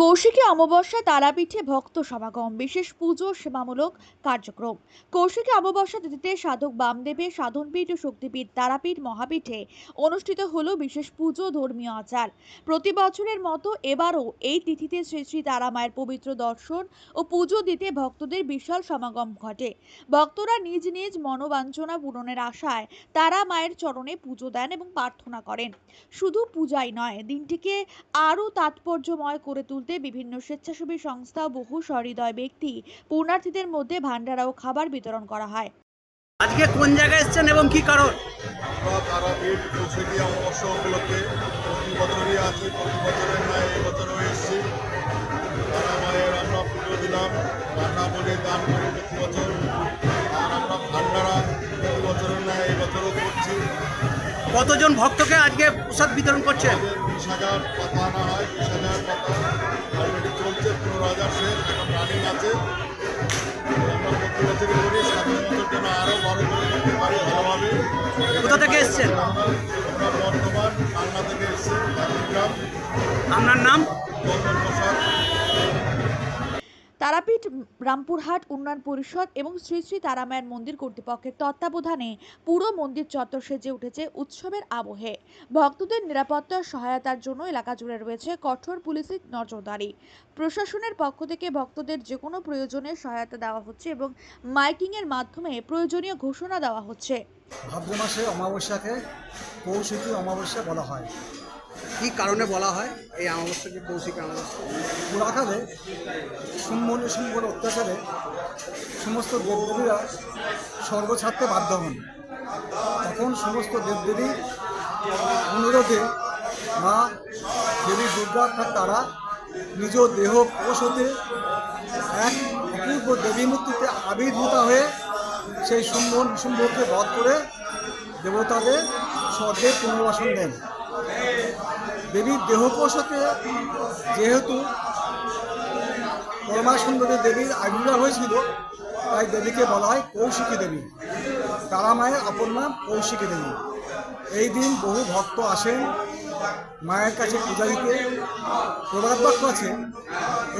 কৌশিকী অমাবস্যা তারাপীঠে ভক্ত সমাগম, বিশেষ পুজো সেবামূলক কার্যক্রম। কৌশিকী অমাবস্যা তিথিতে সাধক বামদেবের সাধনপীঠ ও শক্তিপীঠ তারাপীঠ মহাপীঠে অনুষ্ঠিত হলো বিশেষ পুজো ধর্মীয় আচার। প্রতি বছরের মতো এবারও এই তিথিতে শ্রী শ্রী তারামায়ের পবিত্র দর্শন ও পুজো দিতে ভক্তদের বিশাল সমাগম ঘটে। ভক্তরা নিজ নিজ মনোবাঞ্ছনা পূরণের আশায় তারা মায়ের চরণে পুজো দেন এবং প্রার্থনা করেন। শুধু পূজাই নয়, দিনটিকে আরও তাৎপর্যময় করে তুলতে বিভিন্ন স্বেচ্ছাসেবী সংস্থা ও বহু সহৃদয় ব্যক্তি পূর্ণার্থীদের মধ্যে ভান্ডারা ও খাবার বিতরণ করা হয়। আজকে কোন জায়গায় এসেছেন এবং কি কারণ? আমরা তারাপীঠ কৌশলী অমাবস্যা উপলক্ষে প্রতি বছরই আছি প্রতি বছরের ন্যায় এবছরও এসেছি। তারা মায়ের আমরা পুজো দিলাম রান্না বলে দান করি প্রতি বছর। আর আমরা ভান্ডারা প্রতি বছরের ন্যায় এবছরও করছি। কতজন ভক্তকে আজকে প্রসাদ বিতরণ করছেন? বিশ হাজার পাতা আনা হয় বিশ হাজার পাতা। হাজার এখন রানিং আছে। আমরা প্রতি বছরই করি সামনের বছর যেন আরও বড় করে করতে পারি ভালোভাবে কোথা থেকে এসেছেন? আমরা বর্ধমান বাংলা থেকে এসেছি গ্রাম আপনার নাম? প্রসাদ। তারাপীঠ, রামপুরহাট উন্নয়ন পরিষদ এবং শ্রী শ্রী তারামায়ের মন্দির কর্তৃপক্ষের তত্ত্বাবধানে পুরো মন্দির চত্বর সেজে উঠেছে উৎসবের আবহে। ভক্তদের নিরাপত্তার সহায়তার জন্য এলাকা জুড়ে রয়েছে কঠোর পুলিশের নজরদারি। প্রশাসনের পক্ষ থেকে ভক্তদের যে কোনো প্রয়োজনে সহায়তা দেওয়া হচ্ছে এবং মাইকিংয়ের মাধ্যমে প্রয়োজনীয় ঘোষণা দেওয়া হচ্ছে। ভাদ্র মাসে অমাবস্যাকে কৌশিকী অমাবস্যা বলা হয়। কি কারণে বলা হয়? এই অমাবস্যাকে কৌশিক অমাবস্যা পুরাকালে শুম্ভন শুম্ভর অত্যাচারে সমস্ত দেবদেবীরা স্বর্গ ছাড়তে বাধ্য হন। তখন সমস্ত দেবদেবী অনুরোধে মা দেবী দুর্গা তারা নিজ দেহ কোষ হতে এক অপূর্ব দেবী মূর্তিতে আবির্ভূতা হয়ে সেই শুম্ভন শুম্ভকে বধ করে দেবতাদের স্বর্গে পুনর্বাসন দেন। দেবীর দেহকোষতে যেহেতু পরমা সুন্দরী দেবীর আবির্ভাব হয়েছিল, তাই দেবীকে বলা হয় কৌশিকী দেবী। তারা মায়ের অপর নাম কৌশিকী দেবী। এই দিন বহু ভক্ত আসেন, মায়ের কাছে পূজা দিতে। প্রবাদ বাক্য আছে,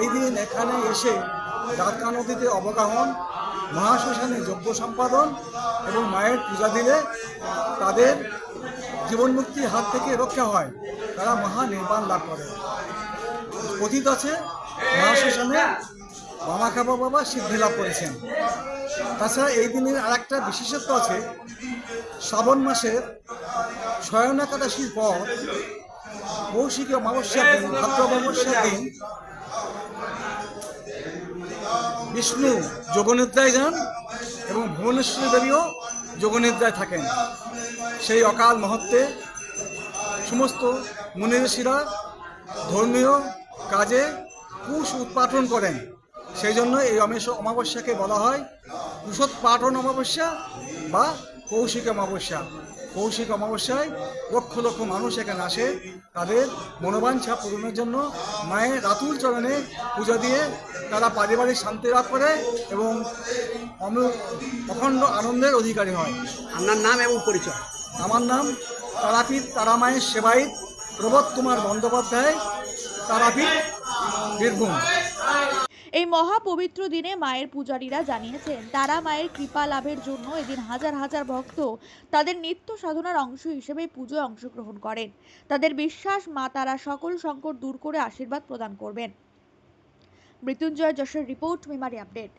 এই দিন এখানে এসে দ্বারকা নদীতে অবগাহন, মহাশ্মশানে যজ্ঞ সম্পাদন এবং মায়ের পূজা দিলে তাদের জীবন মুক্তির হাত থেকে রক্ষা হয়। তারা মহা নির্বাণ লাভ করে। কথিত আছে, মহাশ্মশানে বামাখাবা বাবা সিদ্ধি লাভ করেছেন। তাছাড়া এই দিনের আর একটা বিশেষত্ব আছে, শ্রাবণ মাসের শয়ন একাদশীর পর কৌশিকী অমাবস্যার দিন, ভাদ্র অমাবস্যার দিন বিষ্ণু যোগনিদ্রায় যান এবং ভুবনেশ্বরী দেবীও যোগনিদ্রায় থাকেন। সেই অকাল মহত্বে সমস্ত মুনি ঋষিরা ধর্মীয় কাজে কুশ উৎপাটন করেন। সেই জন্য এই অমেশ অমাবস্যাকে বলা হয় কুশোৎপাটন অমাবস্যা বা কৌশিক অমাবস্যা। কৌশিক অমাবস্যায় লক্ষ লক্ষ মানুষ এখানে আসে। তাদের মনোবাঞ্ছা পূরণের জন্য মায়ের রাতুল চরণে পূজা দিয়ে তারা পারিবারিক শান্তি লাভ করে এবং অখণ্ড আনন্দের অধিকারী হয়। আপনার নাম এবং পরিচয়? আমার নাম তারাপীঠ তারামায়ের সেবায়িত প্রবোধ কুমার বন্দ্যোপাধ্যায়, তারাপীঠ, বীরভূম। এই মহাপবিত্র দিনে মায়ের পূজারীরা জানিয়েছেন, তারা মায়ের কৃপা লাভের জন্য এদিন হাজার হাজার ভক্ত তাদের নিত্য সাধনার অংশ হিসেবে পুজোয় অংশগ্রহণ করেন। তাদের বিশ্বাস মা তারা সকল সংকট দূর করে আশীর্বাদ প্রদান করবেন। মৃত্যুঞ্জয় যশের রিপোর্ট, মেমারি আপডেট।